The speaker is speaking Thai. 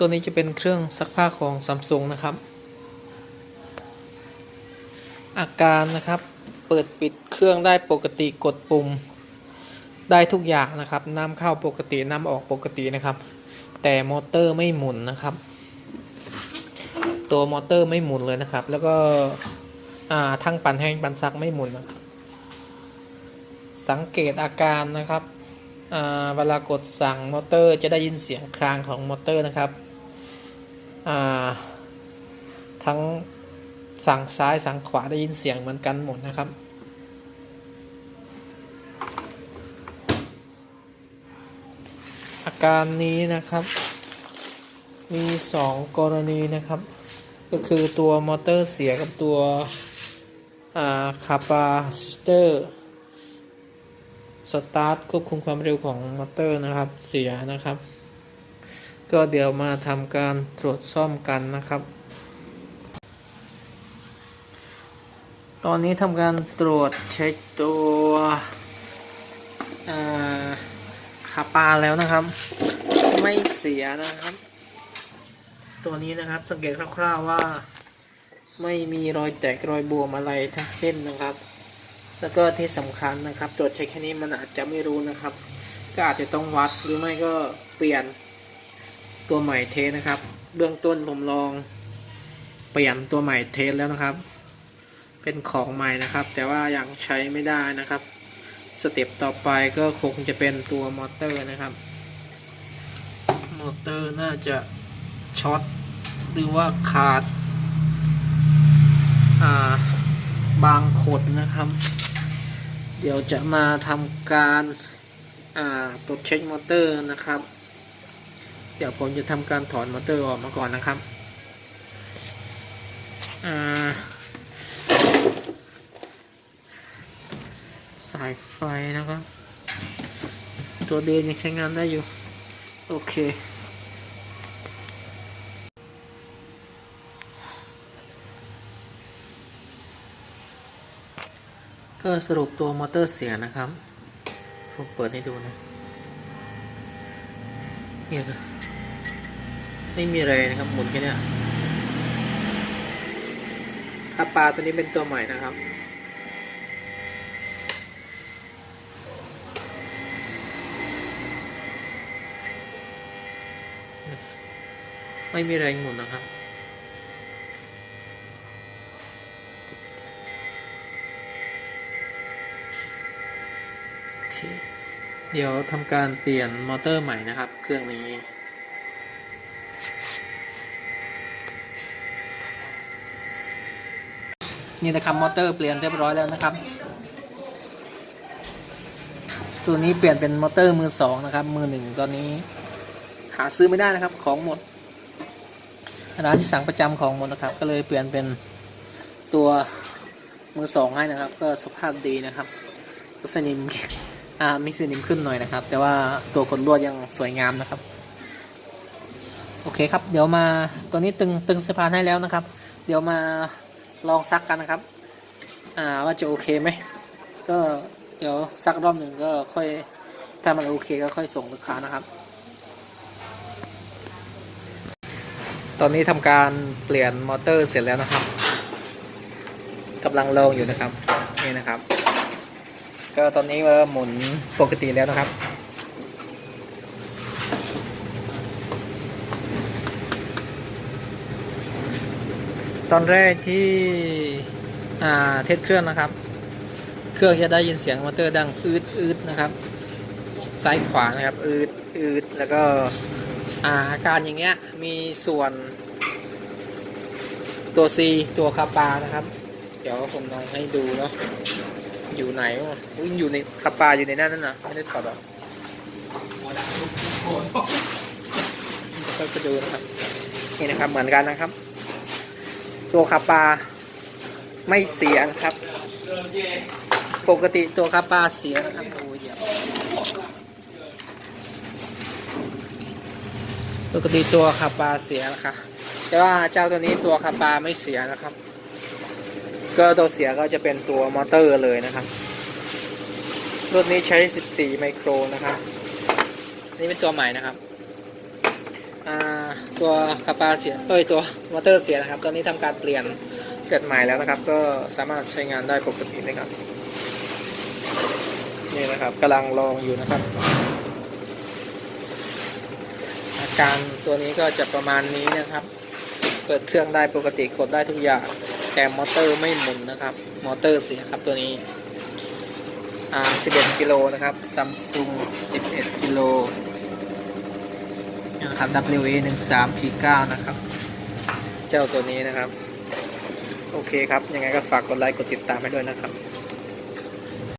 ตัวนี้จะเป็นเครื่องซักผ้าของซัมซุงนะครับ อาการนะครับเปิดปิดเครื่องได้ปกติกดปุ่ม ได้ทุกอย่างนะครับน้ำเข้าปกติน้ำออกปกตินะครับ แต่มอเตอร์ไม่หมุนนะครับ ตัวมอเตอร์ไม่หมุนเลยนะครับ แล้วก็ทั้งปั่นแห้งปั่นซักไม่หมุนนะครับ สังเกตอาการนะครับเวลากดสั่งมอเตอร์จะได้ยินเสียงครางของมอเตอร์นะครับ ทั้งสั่งซ้ายสั่งขวาได้ยินเสียงเหมือนกันหมดนะครับอาการนี้นะครับ มี 2 กรณีนะครับ ก็คือตัวมอเตอร์เสียกับตัวคาปาซิสเตอร์สตาร์ทควบคุมความเร็วของมอเตอร์นะครับเสียนะครับ ก็เดี๋ยวมาทำการตรวจซ่อมกันนะครับ ตอนนี้ทำการตรวจเช็คตัวอ่าคาปาแล้วนะครับ ไม่เสียนะครับ ตัวนี้นะครับสังเกตคร่าวๆว่า ไม่มีรอยแตกรอยบวมอะไรทั้งเส้นนะครับ แล้วก็ที่สำคัญนะครับ ตรวจเช็คแค่นี้มันอาจจะไม่รู้นะครับ ก็อาจจะต้องวัดหรือไม่ก็เปลี่ยน ตัวใหม่เทสนะครับ เบื้องต้นผมลองเปลี่ยนตัวใหม่เทสแล้วนะครับ เป็นของใหม่นะครับ แต่ว่ายังใช้ไม่ได้นะครับ สเต็ปต่อไปก็คงจะเป็นตัวมอเตอร์นะครับ มอเตอร์น่าจะช็อตหรือว่าขาดอ่าบางขดนะครับ เดี๋ยวจะมาทำการอ่าตรวจเช็คมอเตอร์นะครับ เดี๋ยวผมจะทำการถอนมอเตอร์ออกมาก่อนนะครับสายไฟนะครับ ตัวเดนยังใช้งานได้อยู่ โอเคก็สรุปตัวมอเตอร์เสียนะครับ ผมเปิดให้ดูนะ เนี่ยไม่มีอะไรนะครับหมุนแค่นี้ยคาปาตัวนี้เป็นตัวใหม่นะครับไม่มีแรงหมุนนะครับโอ เดี๋ยวทำการเปลี่ยนมอเตอร์ใหม่นะครับ เครื่องนี้ นี่นะครับมอเตอร์เปลี่ยนเรียบร้อยแล้วนะครับ ตัวนี้เปลี่ยนเป็นมอเตอร์มือสองนะครับ มือหนึ่งตอนนี้ หาซื้อไม่ได้นะครับของหมด ร้านที่สั่งประจำของหมดนะครับ ก็เลยเปลี่ยนเป็นตัวมือสองให้นะครับ ก็สภาพดีนะครับก็สนิม อ่ามีสนิมขึ้นหน่อยนะครับ แต่ว่าตัวขนลวดยังสวยงามนะครับ โอเคครับ เดี๋ยวมาตัวนี้ตึงตึงสะพานให้แล้วนะครับ เดี๋ยวมาลองซักกันนะครับ อ่าว่าจะโอเคไหมก็เดี๋ยวซักรอบหนึ่งก็ค่อยถ้ามันโอเคก็ค่อยส่งลูกค้านะครับ ตอนนี้ทำการเปลี่ยนมอเตอร์เสร็จแล้วนะครับกำลังลงอยู่นะครับนี่นะครับ ก็ตอนนี้ว่าหมุนปกติแล้วนะครับ ตอนแรกที่เทสเครื่องนะครับ เครื่องจะได้ยินเสียงมอเตอร์ดังอืดอืดนะครับ ซ้ายขวานะครับอืดอืดแล้วก็อาอาการอย่างเงี้ยมีส่วนตัว C ตัวคาปานะครับ เดี๋ยวผมลองให้ดูเนาะ อยู่ไหนวะอุ๊ยอยู่ในคาปาอยู่ในนั่นนั่นนะไม่ได้ถอดหรอกค่อยไปดูนะครับนี่นะครับเหมือนกันนะครับ ตัวคาปาไม่เสียนะครับ ปกติตัวคาปาเสียนะครับโอ้ยปกติตัวคาปาเสียนะคะแต่ว่าเจ้าตัวนี้ตัวคาปาไม่เสียนะครับ ก็ตัวเสียก็จะเป็นตัวมอเตอร์เลยนะครับรุ่นนี้ใช้ 14 ไมโครนะครับ นี่เป็นตัวใหม่นะครับตัวคาปาเสียเอ้ยตัวมอเตอร์เสียนะครับ ตอนนี้ทำการเปลี่ยนเกิดใหม่แล้วนะครับ ก็สามารถใช้งานได้ปกตินะครับ นี่นะครับกำลังลองอยู่นะครับ อาการตัวนี้ก็จะประมาณนี้นะครับ เปิดเครื่องได้ปกติกดได้ทุกอย่าง แต่มอเตอร์ไม่หมุนนะครับ มอเตอร์เสียครับตัวนี้อ่า11 กิโลนะครับซัมซุง11 กิโลนะครับ WA 1 3 P 9 นะครับ เจ้าตัวนี้นะครับ โอเคครับ ยังไงก็ฝากกดไลค์ กดติดตามให้ด้วยนะครับ